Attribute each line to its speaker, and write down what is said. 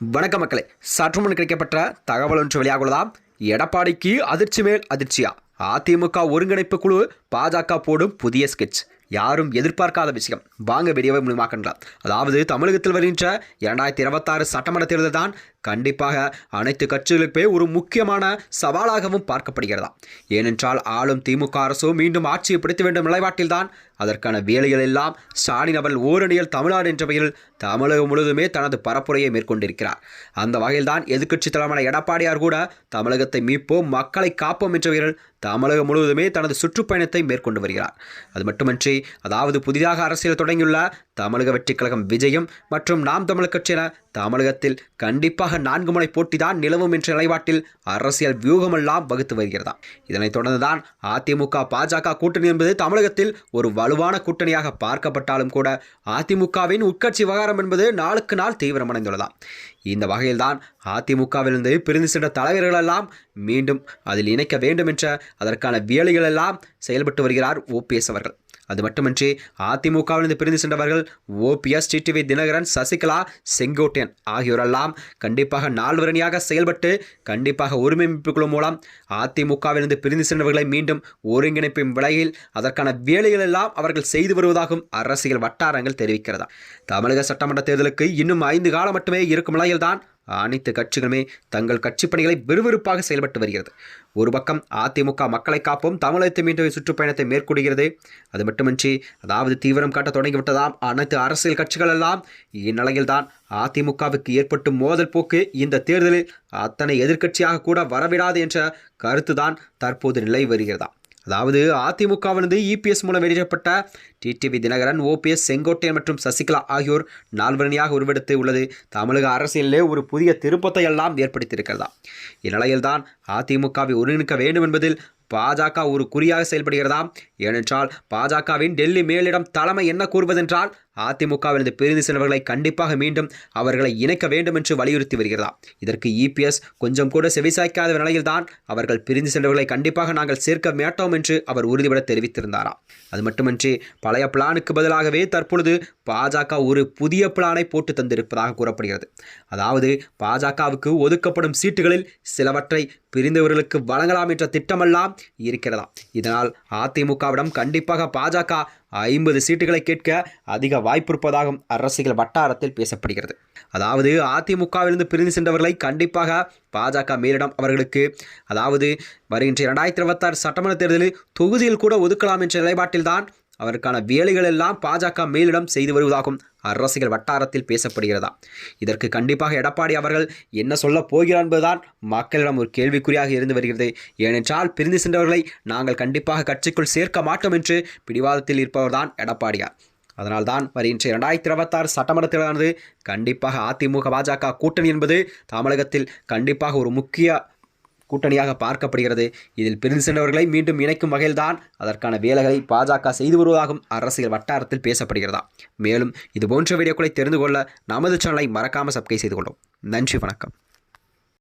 Speaker 1: வணக்க மக்களே. சற்று முன் கிடைக்கப்பட்ட தகவல் ஒன்று வெளியாகுள்ளதாம் எடப்பாடிக்கு அதிர்ச்சி மேல் அதிர்ச்சியா? அதிமுக ஒருங்கிணைப்பு குழு பாஜக போடும் புதிய ஸ்கெட்ச் யாரும் எதிர்பார்க்காத விஷயம். வாங்க வீடியோவை முழுமாக்கின்றார் அதாவது தமிழகத்தில் வருகின்ற இரண்டாயிரத்தி இருபத்தாறு சட்டமன்ற தேர்தல் தான் கண்டிப்பாக அனைத்து கட்சிகளுக்குமே ஒரு முக்கியமான சவாலாகவும் பார்க்கப்படுகிறதா? ஏனென்றால் ஆளும் திமுக அரசு மீண்டும் ஆட்சியை பிடித்து வேண்டும் நிலைப்பாட்டில்தான். அதற்கான வேலைகள் எல்லாம் ஸ்டாலின் அவர்கள் ஓரணியில் தமிழ்நாடு என்ற பெயரில் தமிழகம் முழுவதுமே தனது பரப்புரையை மேற்கொண்டிருக்கிறார். அந்த வகையில் தான் எதிர்க்கட்சி தலைவரான எடப்பாடியார் கூட தமிழகத்தை மீட்போம் மக்களை காப்போம் என்ற பெயரில் தமிழகம் முழுவதுமே தனது சுற்றுப்பயணத்தை மேற்கொண்டு வருகிறார். அது மட்டுமன்றி அதாவது புதிதாக அரசியல் தொடங்கியுள்ள தமிழக வெற்றிக் கழகம் விஜயம் மற்றும் நாம் தமிழ் கட்சியின தமிழகத்தில் கண்டிப்பாக நான்கு முனை போட்டிதான் நிலவும் என்ற நிலைப்பாட்டில் அரசியல் வியூகமெல்லாம் வகுத்து வருகிறதா? இதனைத் தொடர்ந்துதான் அதிமுக பாஜக கூட்டணி என்பது தமிழகத்தில் ஒரு வலுவான கூட்டணியாக பார்க்கப்பட்டாலும் கூட அதிமுகவின் உட்கட்சி விவகாரம் என்பது நாளுக்கு நாள் தீவிரமடைந்துள்ளதாம் இந்த வகையில்தான் அதிமுகவிலிருந்து பிரிந்து சென்ற தலைவர்களெல்லாம் மீண்டும் அதில் இணைக்க வேண்டும் என்ற அதற்கான வேலைகளெல்லாம் செயல்பட்டு வருகிறார் ஓபிஎஸ் அவர்கள். அது மட்டுமின்றி அதிமுகவிலிருந்து பிரிந்து சென்றவர்கள் ஓபிஎஸ் டிடிவி தினகரன் சசிகலா செங்கோட்டையன் ஆகியோரெல்லாம் கண்டிப்பாக நால்வரணியாக செயல்பட்டு கண்டிப்பாக ஒருமைப்பு குழு மூலம் அதிமுகவிலிருந்து பிரிந்து சென்றவர்களை மீண்டும் ஒருங்கிணைப்பின் விலையில் அதற்கான வேலைகள் எல்லாம் அவர்கள் செய்து வருவதாகவும் அரசியல் வட்டாரங்கள் தெரிவிக்கிறதா. தமிழக சட்டமன்ற தேர்தலுக்கு இன்னும் ஐந்து காலம் மட்டுமே இருக்கும் நிலையில்தான் அனைத்து கட்சிகளுமே தங்கள் கட்சி பணிகளை விறுவிறுப்பாக செயல்பட்டு வருகிறது. ஒரு பக்கம் அதிமுக மக்களை காப்போம் தமிழகத்தை மீண்டும் சுற்றுப்பயணத்தை மேற்கொள்கிறது. அது மட்டுமின்றி அதாவது தீவிரம் காட்ட தொடங்கிவிட்டதாம் அனைத்து அரசியல் கட்சிகள் எல்லாம். இந்நிலையில்தான் அதிமுகவுக்கு ஏற்பட்டும் மோதல் போக்கு இந்த தேர்தலில் அத்தனை எதிர்க்கட்சியாக கூட வரவிடாது என்ற கருத்துதான் தற்போது நிலை வருகிறதா அதாவது அதிமுகவிலிருந்து இபிஎஸ் மூலம் வெளியிடப்பட்ட டிடிவி தினகரன் ஓபிஎஸ் செங்கோட்டையன் மற்றும் சசிகலா ஆகியோர் நால்வரணியாக உருவெடுத்து உள்ளது. தமிழக அரசியலிலே ஒரு புதிய திருப்பத்தை எல்லாம் ஏற்படுத்தியிருக்கிறதா? இந்நிலையில்தான் அதிமுகவை ஒருங்கிணைக்க வேண்டும் என்பதில் பாஜக ஒரு குறியாக செயல்படுகிறதா? ஏனென்றால் பாஜகவின் டெல்லி மேலிடம் தலைமை என்ன கூறுவதென்றால் அதிமுகவிலிருந்து பிரிந்து சென்றவர்களை கண்டிப்பாக மீண்டும் அவர்களை இணைக்க வேண்டும் என்று வலியுறுத்தி வருகிறதா? இதற்கு இபிஎஸ் கொஞ்சம் கூட செவிசாய்க்காத நிலையில்தான் அவர்கள் பிரிந்து சென்றவர்களை கண்டிப்பாக நாங்கள் சேர்க்க மாட்டோம் என்று அவர் உறுதிபட தெரிவித்திருந்தாராம் அது மட்டுமின்றி பழைய பிளானுக்கு பதிலாகவே தற்பொழுது பாஜக ஒரு புதிய பிளானை போட்டு தந்திருப்பதாக கூறப்படுகிறது. அதாவது பாஜகவுக்கு ஒதுக்கப்படும் சீட்டுகளில் சிலவற்றை பிரிந்தவர்களுக்கு வழங்கலாம் என்ற திட்டமெல்லாம் இருக்கிறதா? இதனால் அதிமுகவிடம் கண்டிப்பாக பாஜக ஐம்பது சீட்டுகளை கேட்க அதிக வாய்ப்பு இருப்பதாகவும் அரசியல் வட்டாரத்தில் பேசப்படுகிறது. அதாவது அதிமுகவிலிருந்து பிரிந்து சென்றவர்களை கண்டிப்பாக பாஜக மேலிடம் அவர்களுக்கு. அதாவது வருகின்ற இரண்டாயிரத்தி இருபத்தாறு சட்டமன்ற தேர்தலில் தொகுதியில் கூட ஒதுக்கலாம் என்ற நிலைப்பாட்டில்தான் அவருக்கான வேலைகள் எல்லாம் பாஜக மேலிடம் செய்து வருவதாகவும் அரசியல் வட்டாரத்தில் பேசப்படுகிறதா? இதற்கு கண்டிப்பாக எடப்பாடி அவர்கள் என்ன சொல்ல போகிறார் என்பதுதான் மக்களிடம் ஒரு கேள்விக்குறியாக இருந்து வருகிறது. ஏனென்றால் பிரிந்து சென்றவர்களை நாங்கள் கண்டிப்பாக கட்சிக்குள் சேர்க்க மாட்டோம் என்று பிடிவாதத்தில் இருப்பவர்தான் எடப்பாடியார். அதனால்தான் வருகின்ற இரண்டாயிரத்தி இருபத்தாறு சட்டமன்ற தேர்தலானது கண்டிப்பாக அதிமுக பாஜக கூட்டணி என்பது தமிழகத்தில் கண்டிப்பாக ஒரு முக்கிய கூட்டணியாக பார்க்கப்படுகிறது. இதில் பிரிந்து சென்றவர்களை மீண்டும் இணைக்கும் வகையில்தான் அதற்கான வேலைகளை பாஜக செய்து வருவதாகவும் அரசியல் வட்டாரத்தில் பேசப்படுகிறதா. மேலும் இது போன்ற வீடியோக்களை தெரிந்து கொள்ள நமது சேனலை மறக்காமல் சப்ஸ்கிரைப் செய்து கொள்ளும். நன்றி வணக்கம்.